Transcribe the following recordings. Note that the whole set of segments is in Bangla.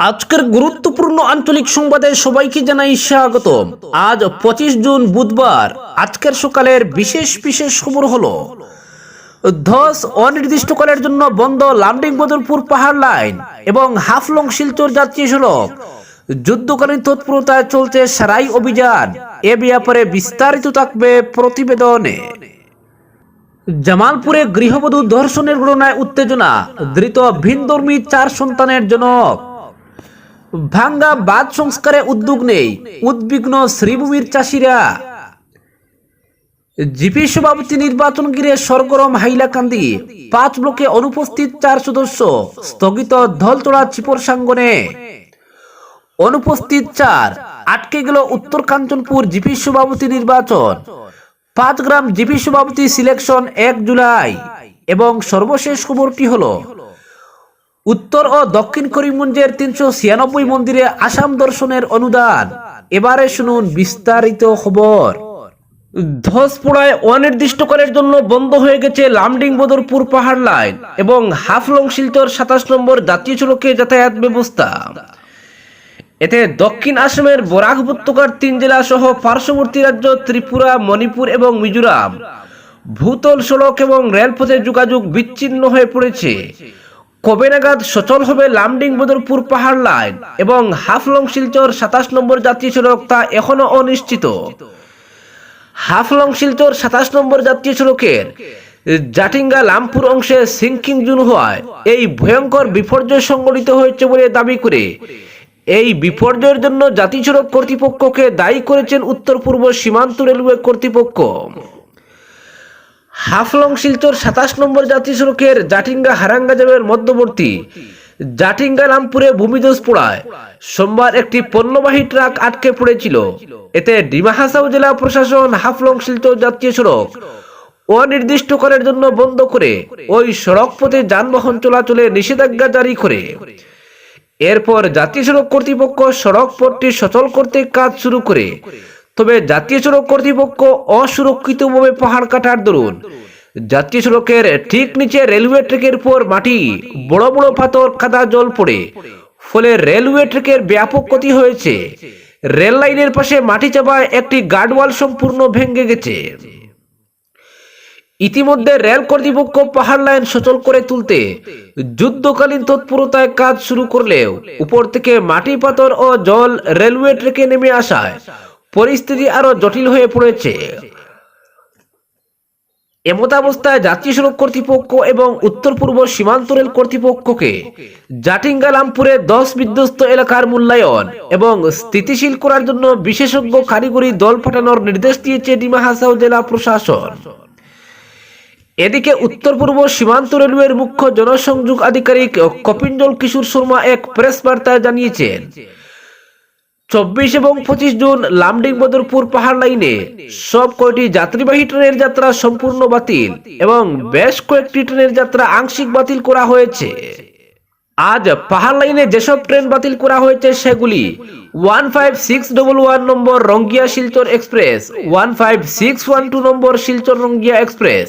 আজকের গুরুত্বপূর্ণ আঞ্চলিক সংবাদে সবাইকে জানাই স্বাগত আজ পঁচিশ জুন বুধবার, আজকের সকালের বিশেষ বিশেষ খবর হলো, ধস অনির্দিষ্টকালের জন্য বন্ধ লামডিং বদরপুর পাহাড় লাইন এবং হাফলং শিলচর যাত্রী সড়ক যুদ্ধকালীন তৎপরতায় চলছে সারাই অভিযান। এ ব্যাপারে বিস্তারিত থাকবে প্রতিবেদনে। জামালপুরে গৃহবধূ ধর্ষণের ঘটনায় উত্তেজনা, ধৃত ভিনধর্মী চার সন্তানের জনক। ভাঙ্গা বাদ সংস্কারে উদ্যোগ নেই। উদ্বিগ্ন শ্রীভূমির চাষিরা। জিপি সভাপতি নির্বাচন ঘিরে সরগরম হাইলাকান্দি। পাঁচ ব্লকে অনুপস্থিত চার সদস্য স্থগিত ধলতলা চিপর সাঙ্গনে। অনুপস্থিত চার, আটকে গেল উত্তর কাঞ্চনপুর জিপি সভাপতি নির্বাচন। পাঁচ গ্রাম জিপি সভাপতি সিলেকশন এক জুলাই। এবং সর্বশেষ খবরটি হলো উত্তর ও দক্ষিণ করিমগঞ্জের তিনশো ছিয়ানব্বই মন্দিরে আসাম দর্শনের অনুদান। এবারে শুনুন বিস্তারিত খবর। ধসপোড়ায় অনির্দিষ্টকালের জন্য বন্ধ হয়ে গেছে লামডিং বদরপুর পাহাড় লাইন এবং হাফলং শিলচর সাতাশ নম্বর জাতীয় সড়কে যাতায়াত ব্যবস্থা। এতে দক্ষিণ আসামের বরাক উপত্যকার তিন জেলা সহ পার্শ্ববর্তী রাজ্য ত্রিপুরা, মণিপুর এবং মিজোরাম। ভূতল সড়ক এবং রেলপথে যোগাযোগ বিচ্ছিন্ন হয়ে পড়েছে। কবে নাগাদ সচল হবে লামডিং বদরপুর পাহাড় লাইন এবং হাফলং শিলচর সাতাশ নম্বর জাতীয় সড়ক তা এখনও অনিশ্চিত? হাফলং শিলচর সাতাশ নম্বর জাতীয় সড়কের জাটিঙ্গা লামপুর অংশে সিঙ্কিং জুন হওয়ায় এই ভয়ঙ্কর বিপর্যয় সংঘটিত হয়েছে বলে দাবি করে এই বিপর্যয়ের জন্য জাতীয় সড়ক কর্তৃপক্ষকে দায়ী করেছেন উত্তর পূর্ব সীমান্ত রেলওয়ে কর্তৃপক্ষ। হাফলং শিলচর সাতাশ নম্বর জাতীয় সড়কের জাটিঙ্গা হারাঙ্গা জামের মধ্যবর্তী জাটিঙ্গা রামপুরে ভূমিধস পোড়ায়। সোমবার একটি পণ্যবাহী ট্রাক আটকে পড়েছিল। এতে ডিমাহাসাও জেলা প্রশাসন হাফলং শিলচর জাতীয় সড়ক অনির্দিষ্টকালের জন্য বন্ধ করে ওই সড়ক পথে যানবাহন চলাচলে নিষেধাজ্ঞা জারি করে। এরপর জাতীয় সড়ক কর্তৃপক্ষ সড়ক পথটি সচল করতে কাজ শুরু করে। তবে জাতীয় সড়ক কর্তৃপক্ষ অসুরক্ষিতভাবে পাহাড় কাটার দরুন। জাতীয় সড়কের ঠিক নিচে রেলওয়ে ট্রেকের উপর মাটি বড় বড় পাথর কাদা জল পড়ে। ফলে রেলওয়ে ট্রেকের ব্যাপক ক্ষতি হয়েছে। রেল লাইনের পাশে মাটি চাপায় একটি গার্ডওয়াল সম্পূর্ণ ভেঙে গেছে। ইতিমধ্যে রেল কর্তৃপক্ষ পাহাড় লাইন সচল করে তুলতে যুদ্ধকালীন তৎপরতায় কাজ শুরু করলেও উপর থেকে মাটি, পাথর ও জল রেলওয়ে ট্রেকে নেমে আসায় পরিস্থিতি আরও জটিল হয়ে পড়েছে। এমতাবস্থায় জাতীয় সড়ক কর্তৃপক্ষ এবং উত্তর পূর্ব সীমান্ত রেল কর্তৃপক্ষকে জাটিঙ্গালামপুরে দশ বিধ্বস্ত এলাকার মূল্যায়ন এবং স্থিতিশীল করার জন্য বিশেষজ্ঞ কারিগরি দল পাঠানোর নির্দেশ দিয়েছে ডিমা হাসাও জেলা প্রশাসন। এদিকে উত্তর পূর্ব সীমান্ত রেলওয়ের মুখ্য জনসংযোগ আধিকারিক কপিঞ্জল কিশোর শর্মা এক প্রেস বার্তায় জানিয়েছেন চব্বিশ এবং পঁচিশ জুন লামডিং বদরপুর পাহাড় লাইনে সব কয়টি যাত্রীবাহী ট্রেনের যাত্রা সম্পূর্ণ বাতিল এবং বেশ কয়েকটি ট্রেনের যাত্রা আংশিক বাতিল করা হয়েছে। আজ পাহাড় লাইনে যেসব ট্রেন বাতিল করা হয়েছে সেগুলি one five six double one number Rangiya Silchar express, one five six one two number Silchar Rangiya express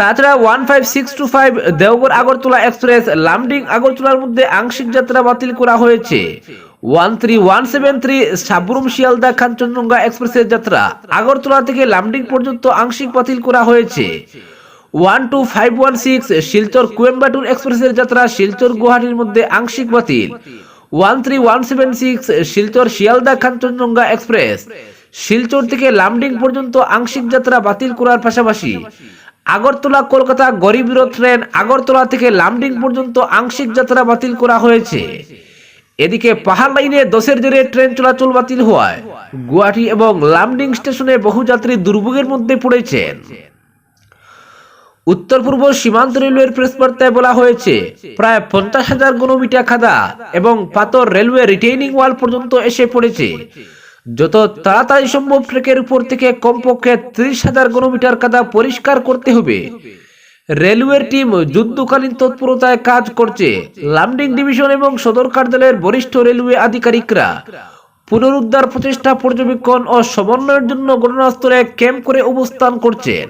তাছাড়া one five six two five Agartala express, Lumding আগরতলার মধ্যে আংশিক যাত্রা বাতিল করা হয়েছে। One three one seven three Sabroom Sealdah Kanchenjunga এক্সপ্রেসের যাত্রা আগরতলা থেকে লামডিং পর্যন্ত আংশিক বাতিল করা হয়েছে। One two five one six Silchar Coimbatore এক্সপ্রেসের যাত্রা শিলচর গুয়াহাটির মধ্যে আংশিক বাতিল। One three one seven six Silchar Sealdah Kanchenjunga express. Silchar থেকে লামডিং পর্যন্ত আংশিক যাত্রা বাতিল করার পাশাপাশি আগরতলা, কলকাতা গরিব রথ ট্রেন আগরতলা থেকে লামডিং পর্যন্ত আংশিক যাত্রা বাতিল করা হয়েছে। এদিকে পাহাড় লাইনে দশের জেরে ট্রেন চলাচল বাতিল হওয়ায় গুয়াহাটি এবং লামডিং স্টেশনে বহু যাত্রী দুর্ভোগের মধ্যে পড়েছেন। উত্তর পূর্ব সীমান্ত রেলওয়ের প্রেস বার্তায় বলা হয়েছে, প্রায় পঞ্চাশ হাজার কিলোমিটার খাদা এবং পাথর রেলওয়ে রিটেইনিং ওয়াল পর্যন্ত এসে পড়েছে। যত তাড়াতাড়ি সম্ভব ট্রেকের উপর থেকে কমপক্ষে ত্রিশ হাজার কিলোমিটার কাদা পরিষ্কার করতে হবে। রেলওয়ের টিম যুদ্ধকালীন তৎপরতায় কাজ করছে। লামডিং ডিভিশন এবং সদর কার্যালয়ের বরিষ্ঠ রেলওয়ে আধিকারিকরা পুনরুদ্ধার প্রচেষ্টা পর্যবেক্ষণ ও সমন্বয়ের জন্য ঘটনাস্থলে ক্যাম্প করে অবস্থান করছেন।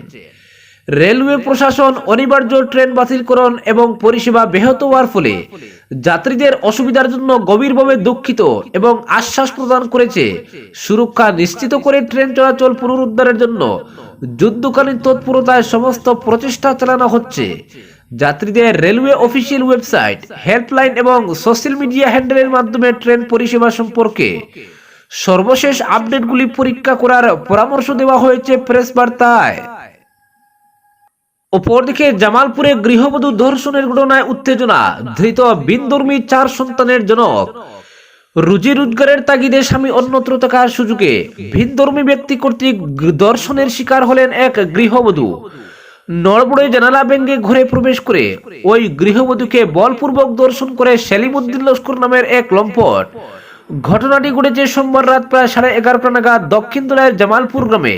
রেলওয়ে প্রশাসন, অনিবার্য ট্রেন বাতিলকরণ এবং পরিষেবা ব্যাহত হওয়ার ফলে যাত্রীদের অসুবিধার জন্য গভীরভাবে দুঃখিত এবং আশ্বাস প্রদান করেছে। সুরক্ষা নিশ্চিত করে ট্রেন চলাচল পুনরুদ্ধারের জন্য যুদ্ধকালীন তৎপরতায় সমস্ত প্রচেষ্টা চালানো হচ্ছে। যাত্রীদের রেলওয়ে অফিসিয়াল ওয়েবসাইট, হেল্পলাইন এবং সোশ্যাল মিডিয়া হ্যান্ডেলের মাধ্যমে ট্রেন পরিষেবা সম্পর্কে সর্বশেষ আপডেটগুলি পরীক্ষা করার পরামর্শ দেওয়া হয়েছে প্রেস বার্তায় অপরদিকে জামালপুরে গৃহবধূ ধর্ষণের ঘটনায় উত্তেজনা, ধৃত বিনদর্মী চার সন্তানের জনক। রুজি রোজগারের তাগিদে স্বামী অন্যত্র থাকার সুযোগে ভিনধর্মী ব্যক্তি কর্তৃক ধর্ষণের শিকার হলেন এক গৃহবধূ। নড়বড়ে জানালা ভেঙ্গে ঘরে প্রবেশ করে ওই গৃহবধূকে বলপূর্বক দর্শন করে সেলিমুদ্দিন লস্কর নামের এক লম্পট। ঘটনাটি ঘটেছে সোমবার রাত প্রায় সাড়ে এগারোটা নাগাদ দক্ষিণ দোলার জামালপুর গ্রামে।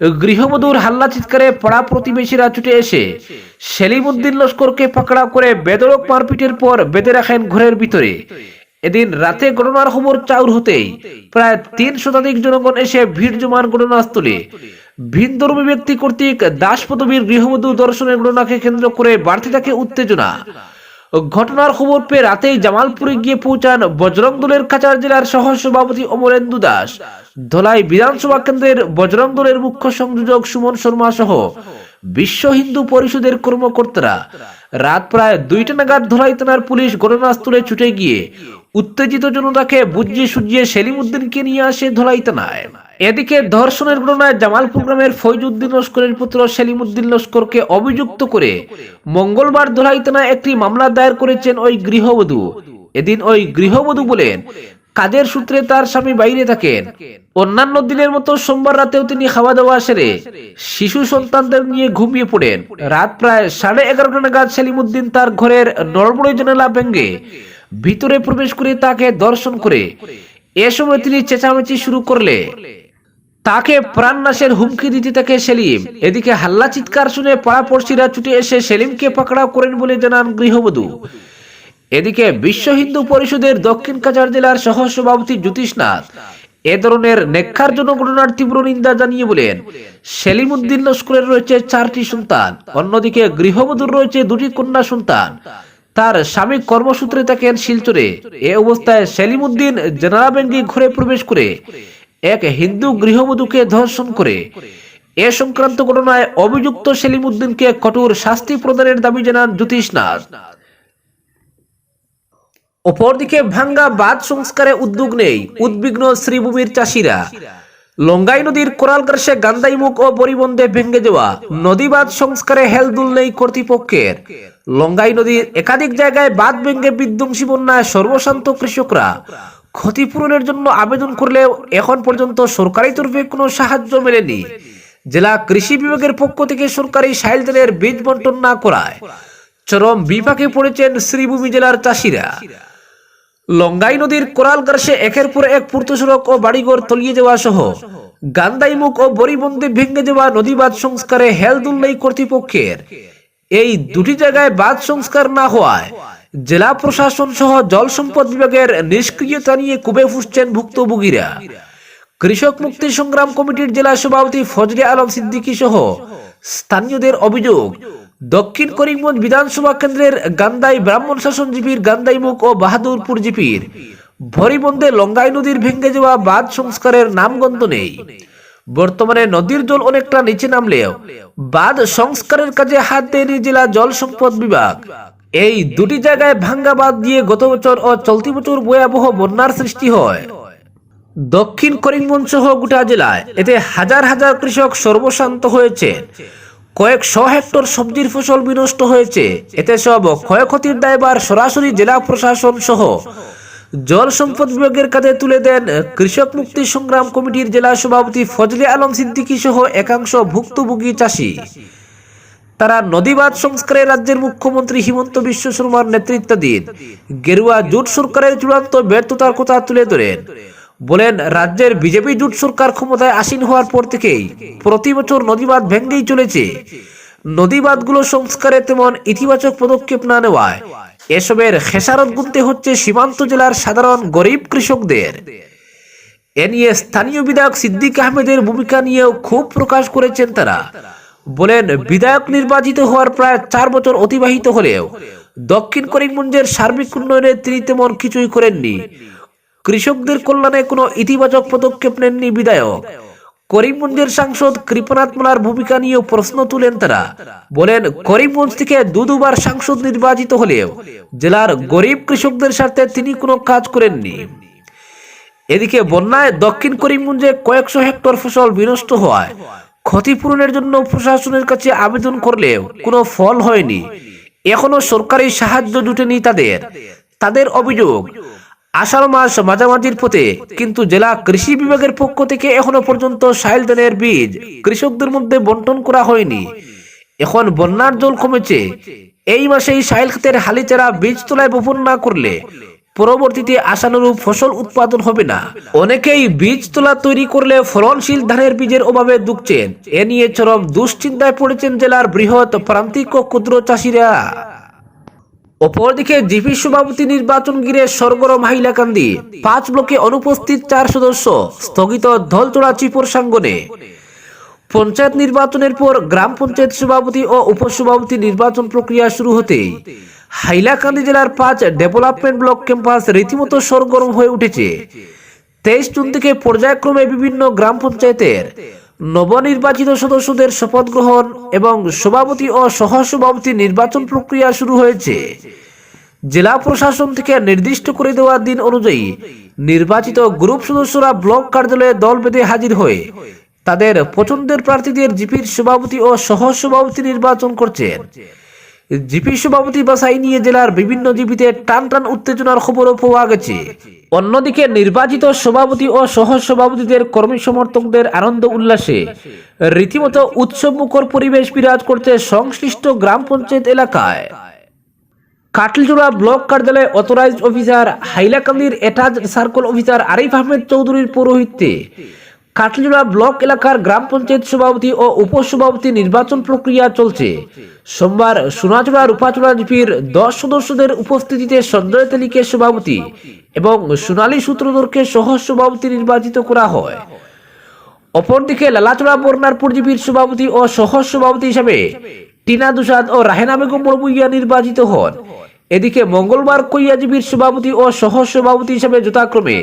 গৃহবধূর হাল্লা চিৎকারে পাড়া প্রতিবেশীরা ছুটে এসে সেলিমুদ্দিন লস্করকে পাকড়াও করে বেদরক মারপিটের পর বেঁধে রাখেন ঘরের ভিতরে। এদিন রাতে ঘটনার খবর চাউর হতেই প্রায় তিন শতাধিক জনগণ এসে ভিড় জমান ঘটনাস্থলে ভিনধর্মী ব্যক্তি কর্তৃক দাস পদবীর গৃহবধূ দর্শনের ঘটনাকে কেন্দ্র করে বাড়তে থাকে উত্তেজনা ঘটনার খবর পেয়ে রাতেই জামালপুরে গিয়ে পৌঁছান বজরং দলের কাছাড় জেলার সহ সভাপতি অমরেন্দু দাস। ধলাই বিধানসভা কেন্দ্রের বজরং দলের মুখ্য সংযোজক সুমন শর্মা সহ বিশ্ব হিন্দু পরিষদের কর্মকর্তারা রাত প্রায় দুইটা নাগাদ ধলাই থানার পুলিশ ঘটনাস্থলে ছুটে গিয়ে উত্তেজিত জনতাকে বুঝিয়ে সুজিয়ে সেলিমউদ্দিনকে নিয়ে আসে ধলাই থানায়। এদিকে ধর্ষণের ঘটনায় জামালপুর গ্রামের ফৈজুদ্দিন লস্করের পুত্র সেলিমউদ্দিন লস্করকে অভিযুক্ত করে মঙ্গলবার ধলাই থানায় একটি মামলা দায়ের করেছেন ওই গৃহবধূ। এদিন ওই গৃহবধূ বলেন, কাজের সূত্রে তার স্বামী বাইরে থাকেন। অন্যান্য দিনের মতো সোমবার রাতেও তিনি খাওয়া দাওয়া সেরে শিশু সন্তানদের নিয়ে ঘুমিয়ে পড়েন। রাত প্রায় সাড়ে এগারোটা নাগাদ সেলিমুদ্দিন তার ঘরের নড়বড়ে জানালা ভেঙ্গে ভিতরে প্রবেশ করে তাকে দর্শন করে। এ সময় তিনি চেঁচামেচি শুরু করলে। তাকে প্রাণনাশের হুমকি দিতে থাকে সেলিম। এদিকে হাল্লা চিৎকার শুনে পাড়াপড়শিরা ছুটে এসে সেলিমকে পাকড়াও করেন বলে জানান গৃহবধূ। এদিকে বিশ্ব হিন্দু পরিষদের দক্ষিণ কাছাড় জেলার সহ সভাপতি জ্যোতিষনাথ এ ধরনের নেক্ষার জন্য ঘটনার তীব্র নিন্দা জানিয়ে বলেন সেলিম উদ্দিন লস্করের রয়েছে চারটি সন্তান, অন্যদিকে গৃহবধূর রয়েছে দুটি কন্যা সন্তান। তার স্বামী কর্মসূত্রে থাকেন শিলচরে। এ অবস্থায় সেলিম উদ্দিন জেনারা ব্যাংকে ঘরে প্রবেশ করে এক হিন্দু গৃহবধূকে ধর্ষণ করে। এ সংক্রান্ত ঘটনায় অভিযুক্ত সেলিম উদ্দিনকে কঠোর শাস্তি প্রদানের দাবি জানান জ্যোতিষনাথ অপরদিকে ভাঙ্গা বাঁধ সংস্কারে উদ্যোগ নেই উদ্বিগ্ন শ্রীভূমির চাষিরা। লঙ্গাই নদীর কোরালগ্রাসে গান্দাইমুখ ও পরিবন্ধে ভেঙে যাওয়া নদী বাঁধ সংস্কারে হেলদুল নেই কর্তৃপক্ষের। লঙ্গাই নদীর একাধিক জায়গায় বাঁধ ভেঙে বিধ্বংসী বন্যায় সর্বশান্ত কৃষকরা ক্ষতিপূরণের জন্য আবেদন করলেও এখন পর্যন্ত সরকারি তরফে কোনো সাহায্য মেলেনি। জেলা কৃষি বিভাগের পক্ষ থেকে সরকারি সাইল তেলের বীজ বন্টন না করায় চরম বিপাকে পড়েছেন শ্রীভূমি জেলার চাষিরা। লঙ্গাই নদীর কোরাল গার্সে একের পর এক পূর্ত সড়ক ও বাড়িঘর তলিয়ে যাওয়া সহ গান্দাইমুখ ও বরিবন্দে ভেঙে যাওয়া নদী বাঁধ সংস্কারে হেলদুল্লাই কর্তৃপক্ষের এই দুটি জায়গায় বাদ সংস্কার না হওয়ায় জেলা প্রশাসন সহ জল সম্পদ বিভাগের নিষ্ক্রিয়তা নিয়ে কুবে ফুসছেন ভুক্তভোগীরা। কৃষক মুক্তি সংগ্রাম কমিটির জেলা সভাপতি ফজলে আলম সিদ্দিকী সহ স্থানীয়দের অভিযোগ, দক্ষিণ করিমগঞ্জ বিধানসভা কেন্দ্রের গান্দাই ব্রাহ্মণ শাসন জিপির গান্দাইমুখ ও বাহাদুরপুর জিপির ভরিবন্দে লঙ্গাই নদীর ভেঙে যাওয়া বাঁধ সংস্কারের নামগন্ধ নেই। বর্তমানে নদীর জল অনেকটা নিচে নামলেও বাঁধ সংস্কারের কাজে হাত দেয়নি জেলা জল সম্পদ বিভাগ। এই দুটি জায়গায় ভাঙ্গা বাঁধ দিয়ে গত বছর ও চলতি বছর ভয়াবহ বন্যার সৃষ্টি হয়। দক্ষিণ করিমগঞ্জ সহ গোটা জেলায় এতে হাজার হাজার কৃষক সর্বশান্ত হয়েছে। কয়েক শ হেক্টর সবজির ফসল বিনষ্ট হয়েছে। এতে সব ক্ষয়ক্ষতির দায়বার সরাসরি জেলা প্রশাসন সহ জল সম্পদ বিভাগের কাছে তুলে দেন কৃষক মুক্তি সংগ্রাম কমিটির জেলা সভাপতি ফজলে আলম সিদ্দিকী সহ একাংশ ভুক্তভোগী চাষী। তারা নদীবাদ সংস্কারে রাজ্যের মুখ্যমন্ত্রী হিমন্ত বিশ্ব শর্মার নেতৃত্বাধীন গেরুয়া জোট সরকারের চূড়ান্ত ব্যর্থতার কথা তুলে ধরেন। বলেন, রাজ্যের বিজেপি জোট সরকার ক্ষমতায় আসীন হওয়ার পর থেকেই প্রতি বছর নদীবাঁধ ভেঙ্গেই চলেছে। নদীবাঁধগুলো সংস্কারে তেমন ইতিবাচক পদক্ষেপ না নেওয়ায় এসবের খেসারত গুনতে হচ্ছে সীমান্ত জেলার সাধারণ গরিব কৃষকদের। এ নিয়ে স্থানীয় বিধায়ক সিদ্দিক আহমেদের ভূমিকা নিয়েও ক্ষোভ প্রকাশ করেছেন তারা। বলেন, বিধায়ক নির্বাচিত হওয়ার প্রায় চার বছর অতিবাহিত হলেও দক্ষিণ করিমগঞ্জের সার্বিক উন্নয়নে তিনি তেমন কিছুই করেননি। কৃষকদের কল্যাণে কোনো ইতিবাচক পদক্ষেপ নেননি বিধায়ক। করিমগঞ্জের সাংসদ কৃপনাথ মোলার ভূমিকা নিয়েও প্রশ্ন তুলেন তারা। বলেন করিমগঞ্জ থেকে দু দুবার সাংসদ নির্বাচিত হলেও জেলার গরিব কৃষকদের স্বার্থে তিনি কোনো কাজ করেননি। এদিকে বন্যায় দক্ষিণ করিমগঞ্জে কয়েকশো হেক্টর ফসল বিনষ্ট হওয়ায় ক্ষতিপূরণের জন্য প্রশাসনের কাছে আবেদন করলেও কোনো ফল হয়নি। এখনও সরকারি সাহায্য জুটেনি তাদের। তাদের অভিযোগ আষাঢ় মাস মাঝামাঝির পথে, কিন্তু জেলা কৃষি বিভাগের পক্ষ থেকে এখনও পর্যন্ত সাইল ধানের বীজ কৃষকদের মধ্যে বন্টন করা হয়নি। এখন বন্যার জল কমেছে। এই মাসেই সাইল ক্ষেতের হালিচারা বীজ তোলায় বপন না করলে পরবর্তীতে আশানুরূপ ফসল উৎপাদন হবে না। অনেকেই বীজ তোলা তৈরি করলে ফলনশীল ধানের বীজের অভাবে দুঃখছেন। এ নিয়ে চরম দুশ্চিন্তায় পড়েছেন জেলার বৃহৎ প্রান্তিক ও ক্ষুদ্র চাষিরা। অপরদিকে জিপি সভাপতি নির্বাচন ঘিরে সরগরম হাইলাকান্দি। পাঁচ ব্লকে অনুপস্থিত চার সদস্য স্থগিত ধলচড়া চিপুর সাঙ্গনে। পঞ্চায়েত নির্বাচনের পর গ্রাম পঞ্চায়েত সভাপতি ও উপসভাপতি নির্বাচন প্রক্রিয়া শুরু হতেই হাইলাকান্দি জেলার পাঁচ ডেভেলপমেন্ট ব্লক ক্যাম্পাস রীতিমতো সরগরম হয়ে উঠেছে। তেইশ জুন থেকে পর্যায়ক্রমে বিভিন্ন গ্রাম পঞ্চায়েতের নবনির্বাচিত সদস্যদের শপথ গ্রহণ এবং সভাপতি ও সহসভাপতি নির্বাচন প্রক্রিয়া শুরু হয়েছে। জেলা প্রশাসন থেকে নির্দিষ্ট করে দেওয়া দিন অনুযায়ী নির্বাচিত গ্রুপ সদস্যরা ব্লক কার্যালয়ে দল বেঁধে হাজির হয়ে তাদের পছন্দের প্রার্থীদের জিপির সভাপতি ও সহসভাপতি নির্বাচন করছেন। জিপি সভাপতি বাসাই নিয়ে জেলার বিভিন্ন জিপিতে টান টান উত্তেজনার খবরও পাওয়া গেছে। অন্যদিকে নির্বাচিত সভাপতি ও সহ সভাপতিদের কর্মী সমর্থকদের আনন্দ উল্লাসে রীতিমতো উৎসব মুখর পরিবেশ বিরাজ করছে সংশ্লিষ্ট গ্রাম পঞ্চায়েত এলাকায়। কাটলজোড়া ব্লক কার্যালয়ে অথরাইজড অফিসার হাইলাকান্দির এটাজ সার্কেল অফিসার আরিফ আহমেদ চৌধুরীর পৌরোহিত্যে কাটলজোড়া ব্লক এলাকার গ্রাম পঞ্চায়েত সভাপতি ও উপসভাপতি নির্বাচন প্রক্রিয়া চলছে। সোমবার সোনাচূড়া রূপাচূড়া জিপির দশ সদস্যদের উপস্থিতিতে সঞ্জয় তেলিকে সভাপতি এবং সোনালী সূত্রধরকে সহ সভাপতি নির্বাচিত করা হয়। অপরদিকে লালাচড়া বর্ণারপুর জিপির সভাপতি ও সহ সভাপতি হিসাবে টিনা দুসাদ ও রাহেনা বেগম বড়বুইয়া নির্বাচিত হন। এদিকে মঙ্গলবার কৈয়াজীবীর সভাপতি ও সহ সভাপতি হিসাবে যথাক্রমে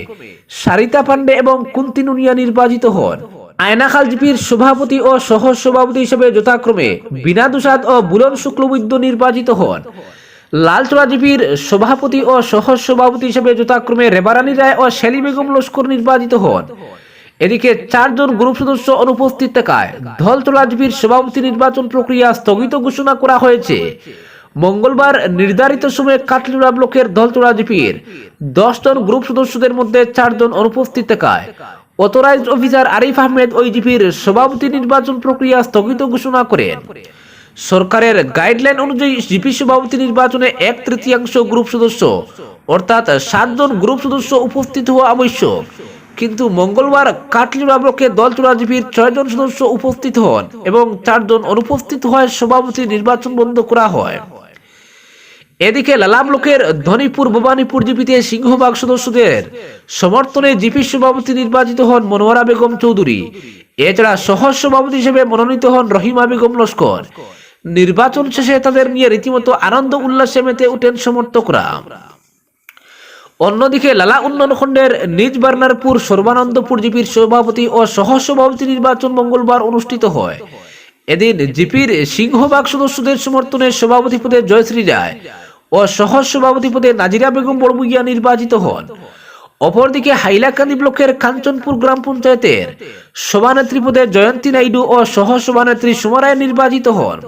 সারিতা পান্ডে এবং কুন্তি নুনিয়া নির্বাচিত হন। আয়নাখাল জিপির সভাপতি ও সহ সভাপতি হিসেবে যথাক্রমে বিনা দুসাদ ও বুলন শুক্লবৈদ্য নির্বাচিত হন। লালচড়া জিপির সভাপতি ও সহ সভাপতি হিসেবে যথাক্রমে রেবারানী রায় ও শেলি বেগম লস্কর নির্বাচিত হন। এদিকে চারজন গ্রুপ সদস্য অনুপস্থিত থাকায় ধলতলা জিপির সভাপতি নির্বাচন প্রক্রিয়া স্থগিত ঘোষণা করা হয়েছে। মঙ্গলবার নির্ধারিত সময়ে কাটলিড়া ব্লকের ধলতলা জিপির দশ জন গ্রুপ সদস্যদের মধ্যে চারজন অনুপস্থিত থাকায় অথরাইজড অফিসার আরিফ আহমেদ ওই জিপির সভাপতি নির্বাচন প্রক্রিয়া স্থগিত ঘোষণা করেন। সরকারের গাইডলাইন অনুযায়ী জিপি সভাপতি নির্বাচনে এক তৃতীয়াংশ গ্রুপ সদস্য, অর্থাৎ সাতজন গ্রুপ সদস্য উপস্থিত হওয়া আবশ্যক। কিন্তু মঙ্গলবার কাটলিড়া ব্লকে দলচূড়া জিপির ছয়জন সদস্য উপস্থিত হন এবং চারজন অনুপস্থিত হওয়ায় সভাপতি নির্বাচন বন্ধ করা হয়। এদিকে লালা ব্লকের ধনীপুর, ভবানীপুর জিপিতে সিংহবাগ সদস্যদের সমর্থনে জিপি সভাপতি নির্বাচিত হন মনোয়ারা বেগম চৌধুরী। এছাড়া সহ সভাপতি হিসেবে মনোনীত হন রহিমা বেগম লস্কর। নির্বাচন শেষে তাদের নিয়ে রীতিমতো আনন্দ উল্লাসে মেতে উঠেন সমর্থকরা। অন্যদিকে লালা উন্নয়ন খণ্ডের নিজ বার্নারপুর, সর্বানন্দপুর জিপির সভাপতি ও সহ সভাপতি নির্বাচন মঙ্গলবার অনুষ্ঠিত হয়। এদিন জিপির সিংহবাগ সদস্যদের সমর্থনে সভাপতি পদে জয়শ্রী রায় ও সহ সভাপতি পদে নাজিরা বেগম বড়বুইয়া নির্বাচিত হন। অপরদিকে হাইলাকান্দি ব্লকের কাঞ্চনপুর গ্রাম পঞ্চায়েতের সভানেত্রী পদে জয়ন্তী নাইডু ও সহ সভানেত্রী সুমারায় নির্বাচিত হন।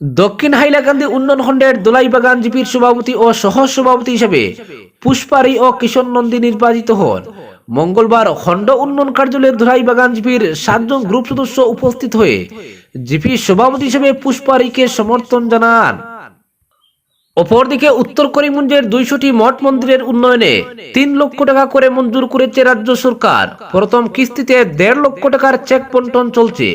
দক্ষিণ হাইলাকান্দি উন্নয়ন খণ্ডের দোলাইবাগান জিপির সভাপতি ও সহ সভাপতি হিসেবে পুষ্পারি ও কিশোর নন্দী নির্বাচিত হন। মঙ্গলবার খণ্ড উন্নয়ন কার্যালয়ের দোলাইবাগান জিপির সাতজন গ্রুপ সদস্য উপস্থিত হয়ে জিপির সভাপতি হিসেবে পুষ্পারিকে সমর্থন জানান। অপরদিকে উত্তর করিমগঞ্জের দুইশোটি মঠ মন্দিরের উন্নয়নে তিন লক্ষ টাকা করে মঞ্জুর করেছে রাজ্য সরকার। প্রথম কিস্তিতে দেড় লক্ষ টাকার চেক বন্টন চলছে।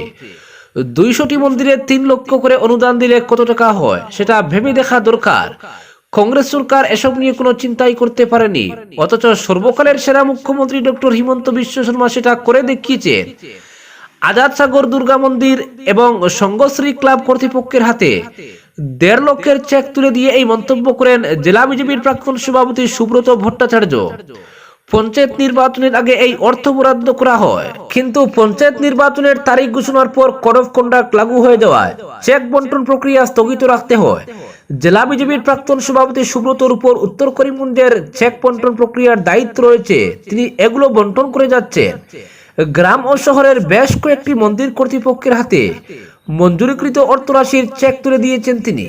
দুইশোটি মন্দিরে তিন লক্ষ করে অনুদান দিলে কত টাকা হয়, সেটা ভেবে দেখা দরকার। কংগ্রেস সরকার এসব নিয়ে কোনো চিন্তাই করতে পারেনি। অথচ সর্বকালের সেরা মুখ্যমন্ত্রী ডক্টর হিমন্ত বিশ্ব শর্মা সেটা করে দেখিয়েছেন। আজাদ সাগর দুর্গা মন্দির এবং সঙ্গশ্রী ক্লাব কর্তৃপক্ষের হাতে দেড় লক্ষের চেক তুলে দিয়ে এই মন্তব্য করেন জেলা বিজেপির প্রাক্তন সভাপতি সুব্রত ভট্টাচার্য। পঞ্চায়েত নির্বাচনের আগে এই অর্থ বরাদ্দ করা হয়, কিন্তু পঞ্চায়েত নির্বাচনের তারিখ ঘোষণার পর কোড অফ কন্ডাক্ট লাগু হয়ে যাওয়ায় চেক বন্টন প্রক্রিয়া স্থগিত রাখতে হয়। জেলা বিজেপির প্রাক্তন সভাপতি সুব্রতর উপর উত্তর করিমগঞ্জের চেক বন্টন প্রক্রিয়ার দায়িত্ব রয়েছে, তিনি এগুলো বন্টন করে যাচ্ছেন। গ্রাম ও শহরের বেশ কয়েকটি মন্দির কর্তৃপক্ষের হাতে মঞ্জুরিকৃত অর্থরাশির চেক তুলে দিয়েছেন তিনি।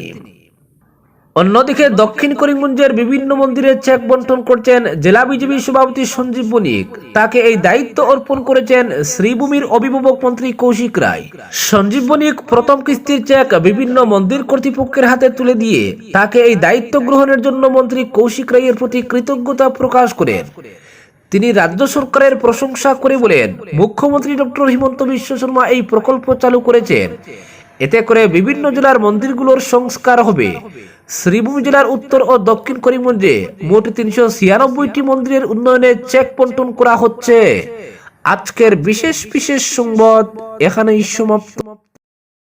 অন্যদিকে দক্ষিণ করিমগঞ্জের বিভিন্ন মন্দিরে চেক বন্টন করছেন জেলা বিজেপি সভাপতি সঞ্জীব বণিক। তাকে এই দায়িত্ব অর্পণ করেছেন শ্রীভূমির অভিভাবক মন্ত্রী কৌশিক রায়। সঞ্জীব বণিক প্রথম কিস্তির চেক বিভিন্ন মন্দির কর্তৃপক্ষের হাতে তুলে দিয়ে তাকে এই দায়িত্ব গ্রহণের জন্য মন্ত্রী কৌশিক রায়ের প্রতি কৃতজ্ঞতা প্রকাশ করেন। তিনি রাজ্য সরকারের প্রশংসা করে বলেন, মুখ্যমন্ত্রী ডক্টর হিমন্ত বিশ্ব শর্মা এই প্রকল্প চালু করেছেন। এতে করে বিভিন্ন জেলার মন্দিরগুলোর সংস্কার হবে। শ্রীভূমি জেলার উত্তর ও দক্ষিণ করিমগঞ্জে মোট তিনশো ছিয়ানব্বইটি মন্দিরের উন্নয়নে চেক বন্টন করা হচ্ছে। আজকের বিশেষ বিশেষ সংবাদ এখানেই সমাপ্ত।